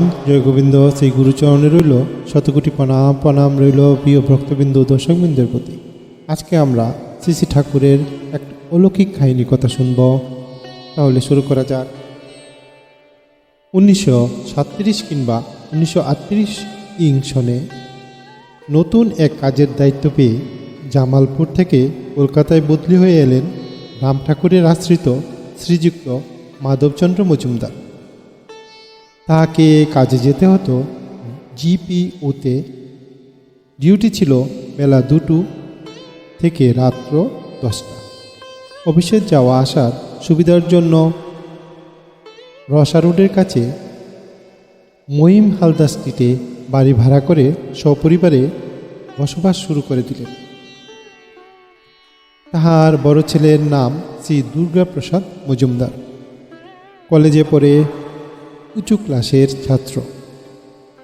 রাম জয় গোবিন্দ সেই গুরুচরণে রইল, শতকোটি প্রণাম প্রণাম রইল প্রিয় ভক্তবৃন্দ দর্শকবৃন্দের প্রতি। আজকে আমরা শ্রী শ্রী ঠাকুরের এক অলৌকিক কাহিনী কথা শুনব। তাহলে শুরু করা যাক। উনিশশো সাতত্রিশ কিংবা উনিশশো আটত্রিশ ইং সনে নতুন এক কাজের দায়িত্ব পেয়ে জামালপুর থেকে কলকাতায় বদলি হয়ে এলেন রাম ঠাকুরের আশ্রিত শ্রীযুক্ত মাধবচন্দ্র মজুমদার। তাকে কাজে যেতে হতো জিপিওতে। ডিউটি ছিল বেলা দুটো থেকে রাত্র দশটা। অফিসে যাওয়া আসার সুবিধার জন্য রসা রোডের কাছে মহিম হালদার স্ট্রিটে বাড়ি ভাড়া করে সপরিবারে বসবাস শুরু করে দিলেন। তাহার বড় ছেলের নাম শ্রী দুর্গাপ্রসাদ মজুমদার। কলেজে পড়ে উঁচু ক্লাসের ছাত্র।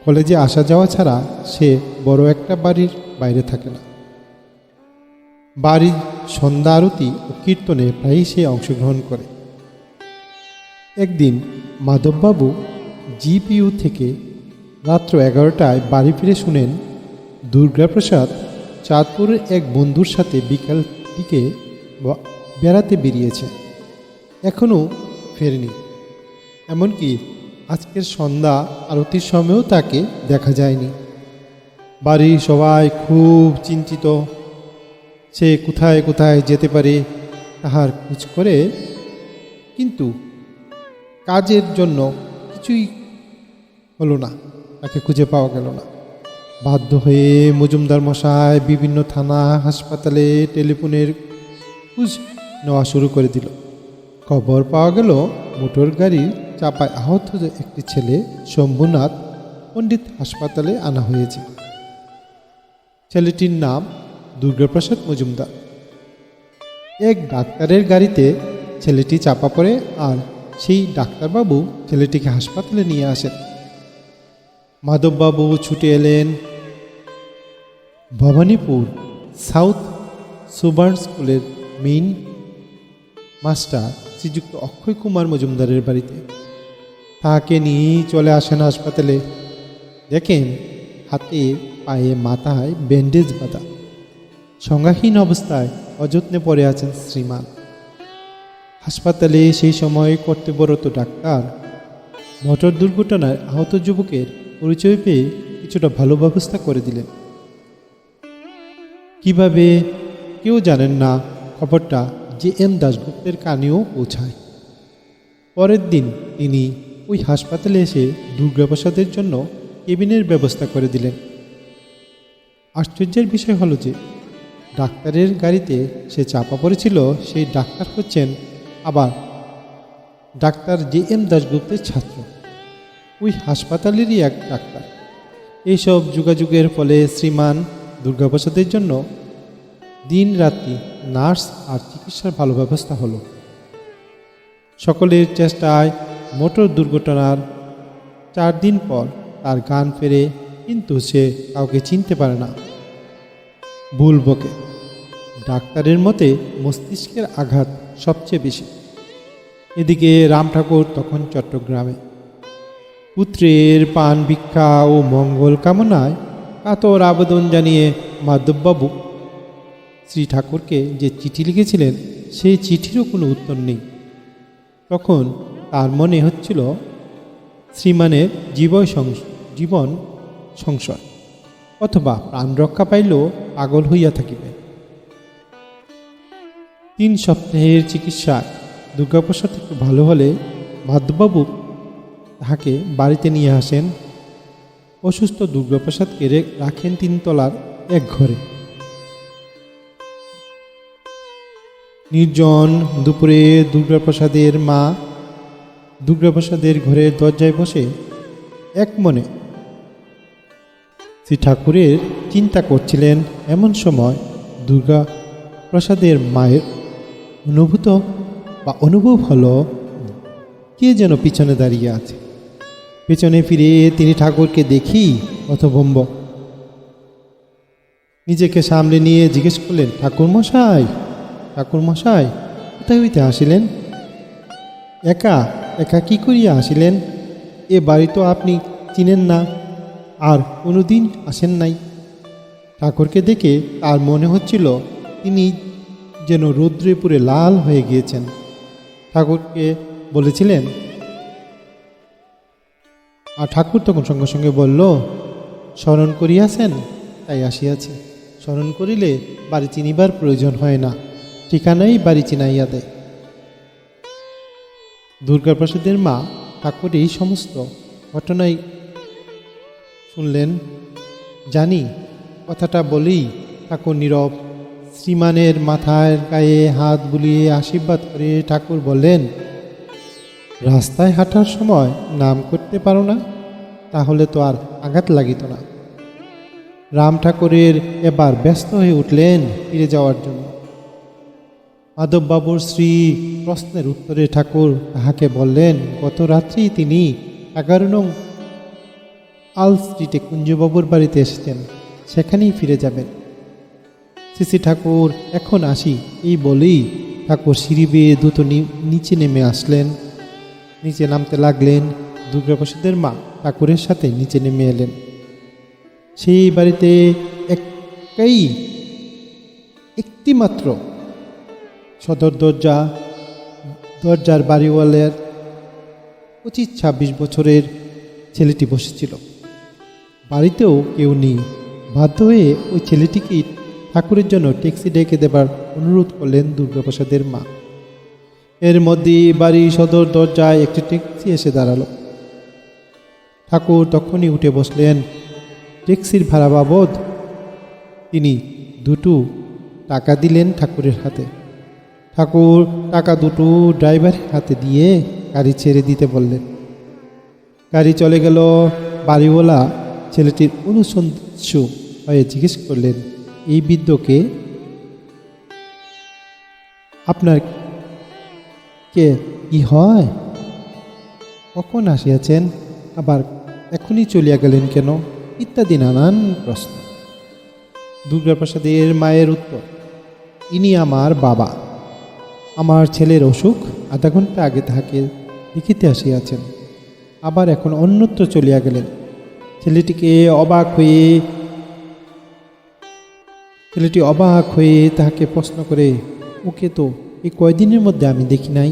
কলেজে আসা যাওয়া ছাড়া সে বড় একটা বাড়ির বাইরে থাকে না। বাড়ির সন্ধ্যা আরতি ও কীর্তনে প্রায়ই সে অংশগ্রহণ করে। একদিন মাধববাবু জিপিইউ থেকে রাত্র এগারোটায় বাড়ি ফিরে শুনেন দুর্গাপ্রসাদ চাঁদপুরের এক বন্ধুর সাথে বিকাল দিকে বেড়াতে বেরিয়েছে। এখনও ফেরেনি। এমনকি আজকের সন্ধ্যা আরতির সময়ও তাকে দেখা যায়নি। বাড়ির সবাই খুব চিন্তিত। সে কোথায় কোথায় যেতে পারে তাহার খোঁজ করে। কিন্তু কাজের জন্য কিছুই হলো না, তাকে খুঁজে পাওয়া গেল না। বাধ্য হয়ে মজুমদার মশাই বিভিন্ন থানা, হাসপাতালে টেলিফোনের খোঁজ নেওয়া শুরু করে দিল। খবর পাওয়া গেল, মোটর গাড়ির চাপায় আহত একটি ছেলে শম্ভুনাথ পণ্ডিত হাসপাতালে আনা হয়েছে। ছেলেটির নাম দুর্গাপ্রসাদ মজুমদার। এক ডাক্তারের গাড়িতে ছেলেটি চাপা পড়ে আর সেই ডাক্তারবাবু ছেলেটিকে হাসপাতালে নিয়ে আসেন। মাধববাবু ছুটে এলেন ভবানীপুর সাউথ সুবার্ন স্কুলের মেইন মাস্টার শ্রীযুক্ত অক্ষয় কুমার মজুমদারের বাড়িতে। তাকে নিয়েই চলে আসেন হাসপাতালে। দেখেন হাতে পায়ে, মাথায় ব্যান্ডেজ বাঁধা। সংজ্ঞাহীন অবস্থায় অযত্নে পড়ে আছেন শ্রীমান। হাসপাতালে সেই সময় কর্তব্যরত ডাক্তার। মোটর দুর্ঘটনায় আহত যুবকের পরিচয় পেয়ে কিছুটা ভালো ব্যবস্থা করে দিলেন। কীভাবে? কেউ জানেন না। খবরটা জে এম দাশগুপ্তের কানেও পৌঁছায়। পরের দিন তিনি ওই হাসপাতালে এসে দুর্গাপ্রসাদের জন্য কেবিনের ব্যবস্থা করে দিলেন। আশ্চর্যের বিষয় হলো যে, ডাক্তারের গাড়িতে সে চাপা পড়েছিল, সেই ডাক্তার হচ্ছেন আবার ডাক্তার জে এম দাশগুপ্তের ছাত্র। ওই হাসপাতালেরই এক ডাক্তার। এইসব যোগাযোগের ফলে শ্রীমান দুর্গাপ্রসাদের জন্য দিন রাত্রি নার্স আর চিকিৎসার ভালো ব্যবস্থা হলো। সকলের চেষ্টায় মোটর দুর্ঘটনার চার দিন পর তার গান ফেরে, কিন্তু সে কাউকে চিনতে পারে না। ভুল বকে। ডাক্তারের মতে মস্তিষ্কের আঘাত সবচেয়ে বেশি। এদিকে রাম ঠাকুর তখন চট্টগ্রামে। পুত্রের পান ভিক্ষা ও মঙ্গল কামনায় কাতর আবেদন জানিয়ে মাধববাবু শ্রী ঠাকুরকে যে চিঠি লিখেছিলেন, সেই চিঠিরও কোনো উত্তর নেই। তখন তার মনে হচ্ছিল শ্রীমানের সংস- জীবন সংশয়, অথবা প্রাণ রক্ষা পাইলেও পাগল হইয়া থাকিবে। তিন সপ্তাহের চিকিৎসায় দুর্গাপ্রসাদ একটু ভালো হলে মাধববাবু তাহাকে বাড়িতে নিয়ে আসেন। অসুস্থ দুর্গাপ্রসাদকে রাখেন তিনতলার এক ঘরে। নির্জন দুপুরে দুর্গাপ্রসাদের মা দুর্গাপ্রসাদের ঘরের দরজায় বসে এক মনে শ্রী ঠাকুরের চিন্তা করছিলেন এমন সময় দুর্গা প্রসাদের মায়ের অনুভূত বা অনুভব হলো কে যেন পিছনে দাঁড়িয়ে আছে। পেছনে ফিরে তিনি ঠাকুরকে দেখি অথবম্ব। নিজেকে সামনে নিয়ে জিজ্ঞেস করলেন, ঠাকুর মশাই ঠাকুর মশাই, কোথায় হইতে আসিলেন? একা। একা কি করিয়া আসিলেন? এ বাড়ি তো আপনি চিনেন না, আর কোনোদিন আসেন নাই। ঠাকুরকে দেখে তার মনে হচ্ছিল তিনি যেন রৌদ্রে পুরে লাল হয়ে গিয়েছেন। ঠাকুরকে বলেছিলেন, আর ঠাকুর তখন সঙ্গে সঙ্গে বলল, স্মরণ করিয়াছেন? তাই আসিয়াছি। স্মরণ করিলে বাড়ি চিনিবার প্রয়োজন হয় না। ঠিকানাই বাড়ি চিনাইয়া দেয়। দুর্গাপ্রসাদের মা ঠাকুর এই সমস্ত ঘটনাই শুনলেন। জানি, কথাটা বলেই ঠাকুর নীরব শ্রীমানের মাথার গায়ে হাত বুলিয়ে আশীর্বাদ করে ঠাকুর বললেন, রাস্তায় হাঁটার সময় নাম করতে পারো না, তাহলে তো আর আঘাত লাগিত না। রাম ঠাকুরের এবার ব্যস্ত হয়ে উঠলেন ফিরে যাওয়ার জন্য। মাধববাবুর শ্রী প্রশ্নের উত্তরে ঠাকুর তাহাকে বললেন, গত রাত্রি তিনি এগারো নং আল স্ট্রিটে কুঞ্জবাবুর বাড়িতে এসেছেন। সেখানেই ফিরে যাবেন। শ্রী ঠাকুর, এখন আসি। এই বলেই ঠাকুর সিঁড়ি বেয়ে দ্রুত নিচে নেমে আসলেন। নিচে নামতে লাগলেন দুর্গাপ্রসাদের মা। ঠাকুরের সাথে নিচে নেমে এলেন। সেই বাড়িতে একটাই একটি মাত্র সদর দরজা, দরজার বাড়িওয়ালের পঁচিশ ছাব্বিশ বছরের ছেলেটি বসেছিল। বাড়িতেও কেউ নেই। বাধ্য হয়ে ওই ছেলেটিকে ঠাকুরের জন্য ট্যাক্সি ডেকে দেবার অনুরোধ করলেন দুর্গাপ্রসাদের মা। এর মধ্যে বাড়ি সদর দরজায় একটি ট্যাক্সি এসে দাঁড়াল। ঠাকুর তখনই উঠে বসলেন। ট্যাক্সির ভাড়া বাবদ তিনি দুটো টাকা দিলেন ঠাকুরের হাতে। ঠাকুর, টাকা দুটো ড্রাইভারের হাতে দিয়ে গাড়ি ছেড়ে দিতে বললেন। গাড়ি চলে গেল বাড়িওয়ালা ছেলেটির অনুসন্ধিৎস হয়ে জিজ্ঞেস করলেন, এই বৃদ্ধকে আপনার কে? কি হয়? কখন আসিয়াছেন? আবার এখনই চলিয়া গেলেন কেন? ইত্যাদি নানান প্রশ্ন। দুর্গাপ্রসাদের মায়ের উত্তর, ইনি আমার বাবা। আমার ছেলের অসুখ আধা ঘণ্টা আগে তাহাকে দেখিতে আসিয়াছেন। আবার এখন অন্যত্র চলিয়া গেলেন। ছেলেটিকে অবাক হয়ে ছেলেটি অবাক হয়ে তাহাকে প্রশ্ন করে, ওকে তো এই কয়দিনের মধ্যে আমি দেখি নাই।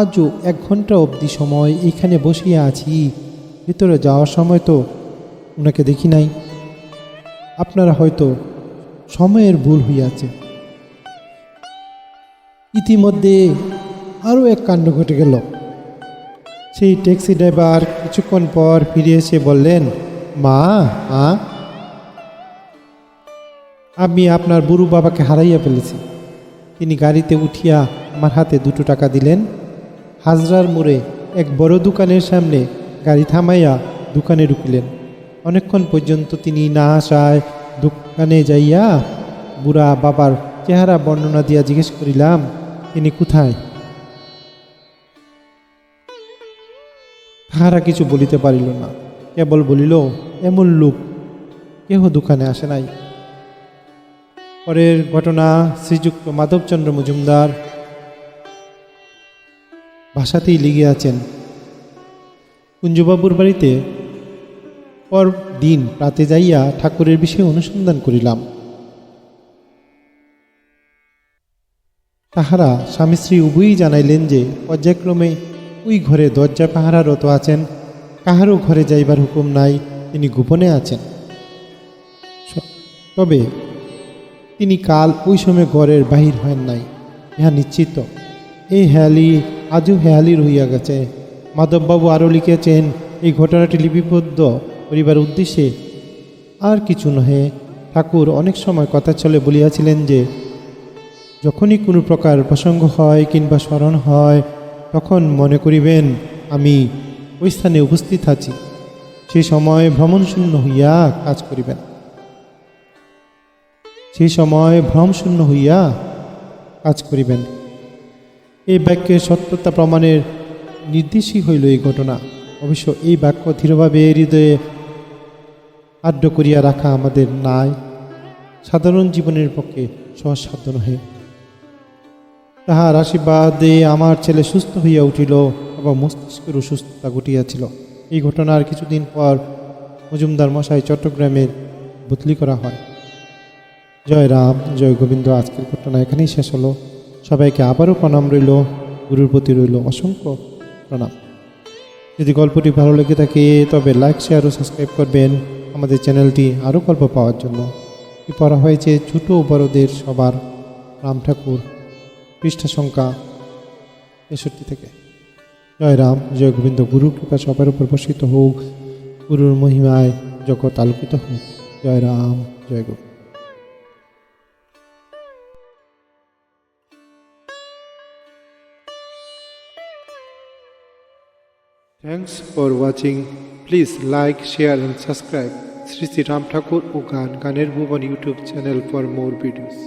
আজও এক ঘণ্টা অবধি সময় এখানে বসিয়া আছি, ভিতরে যাওয়ার সময় তো ওনাকে দেখি নাই। আপনারা হয়তো সময়ের ভুল হইয়াছে। ইতিমধ্যে আরও এক কাণ্ড ঘটে গেল। সেই ট্যাক্সি ড্রাইভার কিছুক্ষণ পর ফিরে এসে বললেন, মা মা, আমি আপনার বুড়ু বাবাকে হারাইয়া ফেলেছি। তিনি গাড়িতে উঠিয়া আমার হাতে দুটো টাকা দিলেন। হাজরার মোড়ে এক বড় দোকানের সামনে গাড়ি থামাইয়া দোকানে ঢুকিলেন। অনেকক্ষণ পর্যন্ত তিনি না আসায় দোকানে যাইয়া বুড়া বাবার চেহারা বর্ণনা দিয়া জিজ্ঞেস করিলাম তিনি কোথায়? তাহারা কিছু বলিতে পারিল না। কেবল বলিল, এমন লোক, কেহ দোকানে আসে নাই। পরের ঘটনা, শ্রীযুক্ত মাধবচন্দ্র মজুমদার ভাষাতেই লিগে আছেন, কুঞ্জবাবুর বাড়িতে পর দিন প্রাতে যাইয়া ঠাকুরের বিষয়ে অনুসন্ধান করিলাম। তাহারা স্বামী স্ত্রী উভয়ই জানাইলেন যে, পর্যায়ক্রমে ওই ঘরে দরজা পাহারারত আছেন, কাহারও ঘরে যাইবার হুকুম নাই, তিনি গোপনে আছেন। তবে তিনি কাল ওই সময় ঘরের বাহির হন নাই, ইহা নিশ্চিত। এই হেয়ালি আজও হেয়ালি রহিয়া গেছে। মাধববাবু আরও লিখেছেন এই ঘটনাটি লিপিবদ্ধ করিবার উদ্দেশ্যে আর কিছু নহে। ঠাকুর অনেক সময় কথা চলে বলিয়াছিলেন যে যখনই কোনো প্রকার প্রসঙ্গ হয় কিংবা স্মরণ হয়, তখন মনে করিবেন, আমি ওই স্থানে উপস্থিত আছি। সেই সময় ভ্রমণশূন্য হইয়া কাজ করিবেন। সেই সময় ভ্রমশূন্য হইয়া কাজ করিবেন। এই বাক্যের সত্যতা প্রমাণের নির্দেশই হইল এই ঘটনা। অবশ্য এই বাক্য ধীরভাবে হৃদয়ে আড্ড করিয়া রাখা আমাদের নাই সাধারণ জীবনের পক্ষে সহসাধ্য নহে। তাহার আশীর্বাদে আমার ছেলে সুস্থ হইয়া উঠিল এবং মস্তিষ্কেরও সুস্থতা ঘটিয়াছিল। এই ঘটনার কিছুদিন পর মজুমদার মশাই চট্টগ্রামের বদলি করা হয়। জয় রাম, জয় গোবিন্দ, আজকের ঘটনা এখানেই শেষ হলো। সবাইকে আবারও প্রণাম রইল, গুরুর প্রতি রইল অসংখ্য প্রণাম। যদি গল্পটি ভালো লেগে থাকে, তবে লাইক, শেয়ার ও সাবস্ক্রাইব করবেন আমাদের চ্যানেলটি আরও গল্প পাওয়ার জন্য। এ পড়া হয়েছে ছোটো বড়দের সবার রাম ঠাকুর পৃষ্ঠা সংখ্যা তেষট্টি থেকে। জয় রাম জয় গোবিন্দ গুরুর কৃপা সবার উপর বর্ষিত হোক। গুরুর মহিমায় জগৎ আলোকিত হোক। জয় রাম জয় Govinda. Thanks for watching. Please like, share and subscribe. Sri Sri Ram Thakur ও গান গানের ভুবন YouTube channel for more videos